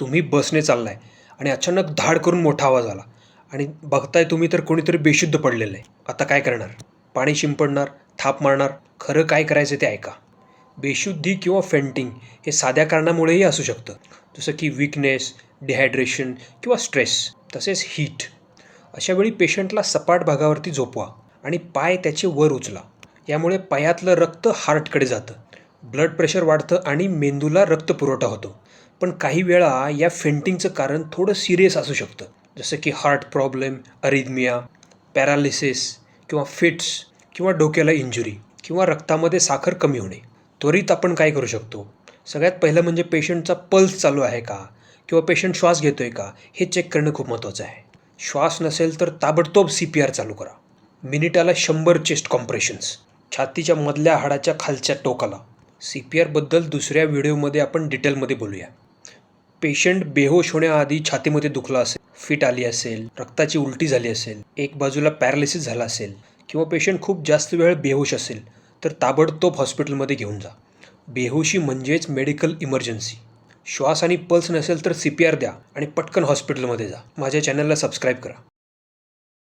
तुम्ही बसने चाललाय आणि अचानक धाड करून मोठा आवाज आला. आणि बघताय तुम्ही तर कोणीतरी बेशुद्ध पडलेलं आहे. आता काय करणार? पाणी शिंपडणार थाप मारणार खरं काय करायचं ते ऐका. बेशुद्धी किंवा फेंटिंग हे साध्या कारणामुळेही असू शकतं. जसं की विकनेस डिहायड्रेशन किंवा स्ट्रेस तसेच हीट अशावेळी पेशंटला सपाट भागावरती झोपवा आणि पाय त्याचे वर उचला. यामुळे पायातलं रक्त हार्टकडे जातं. ब्लड प्रेशर वाढतं आणि मेंदूला रक्तपुरवठा होतो. पण काही वेळा या फेंटिंगचं कारण थोडं सिरियस असू शकतं. जसं की हार्ट प्रॉब्लेम अरिदमिया पॅरालिसिस किंवा फिट्स किंवा डोक्याला इंजुरी किंवा रक्तामध्ये साखर कमी होणे. त्वरित आपण काय करू शकतो? सगळ्यात पहिलं म्हणजे पेशंटचा पल्स चालू आहे का? किंवा पेशंट श्वास घेतोय का? हे चेक करणं खूप महत्त्वाचं आहे. श्वास नसेल तर ताबडतोब सी पी आर चालू करा. मिनिटाला शंभर चेस्ट कॉम्प्रेशन्स. छातीच्या मधल्या हाडाच्या खालच्या टोकाला. सी पी आरबद्दल दुसऱ्या व्हिडिओमध्ये आपण डिटेलमध्ये बोलूया. पेशंट बेहोश होण्याआधी छातीमध्ये दुखला असेल फिट आली असेल रक्ताची उलटी झाली असेल एक बाजूला पॅरालिसिस झाला असेल किंवा पेशंट खूप जास्त वेळ बेहोश असेल तर ताबडतोब हॉस्पिटलमध्ये घेऊन जा. बेहोशी म्हणजेच मेडिकल इमर्जन्सी. श्वास आणि पल्स नसेल तर सी पी आर द्या आणि पटकन हॉस्पिटलमध्ये जा. माझ्या चॅनलला सबस्क्राईब करा.